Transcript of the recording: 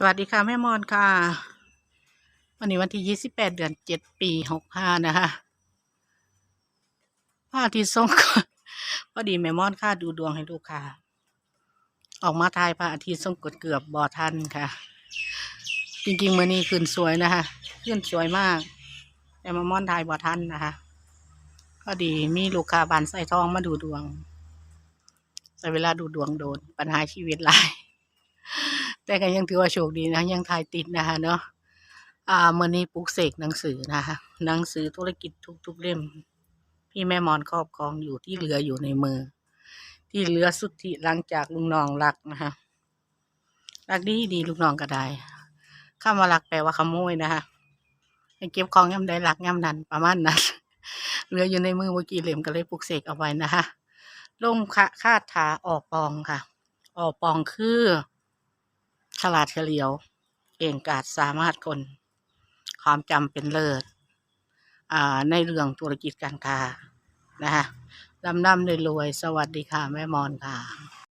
สวัสดีค่ะ แม่มอนค่ะ วันนี้วันที่ยี่สิบแปดเดือนเจ็ดปีหกห้านะคะพระอาทิตย์ทรงกฎพอดีแม่มอนค่ะดูดวงให้ลูกค่ะ ออกมาทายพระอาทิตย์ทรงกฎเกือบบ่อทันค่ะ จริงๆมื่อนี้ขึ้นสวยนะคะขึ้นสวยมาก แต่แม่มอนทายบ่อทันนะคะพอดีมีลูกค้าบานใส่ทองมาดูดวง แต่เวลาดูดวงโดนปัญหาชีวิตหลาย แต่ก็ยังถือว่าโชคดีนะยังถ่ายติดนะคะเนาะอ่าเมื่อนี้ปลุกเสกหนังสือนะคะหนังสือธุรกิจทุกๆเล่มพี่แม่มอนครอบครองอยู่ที่เหลืออยู่ในมือ ที่เหลือสุทธิหลังจากลุงน้องรักนะคะรักดีดีลูกน้องก็ได้คำว่ารักแปลว่าขโมยนะคะให้เก็บของย่ำใดรักย่ำนั้นประมาณนั้นเหลืออยู่ในมือเมื่อกี้เล่มก็เลยปลุกเสกเอาไว้นะคะลงคาคาถาออกปองค่ะ ออกปองคือ ฉลาดเฉลียว เก่งกาจสามารถคน ความจำเป็นเลิศในเรื่องธุรกิจการค้านะคะลำนำเลยรวย สวัสดีค่ะ แม่มอนค่ะ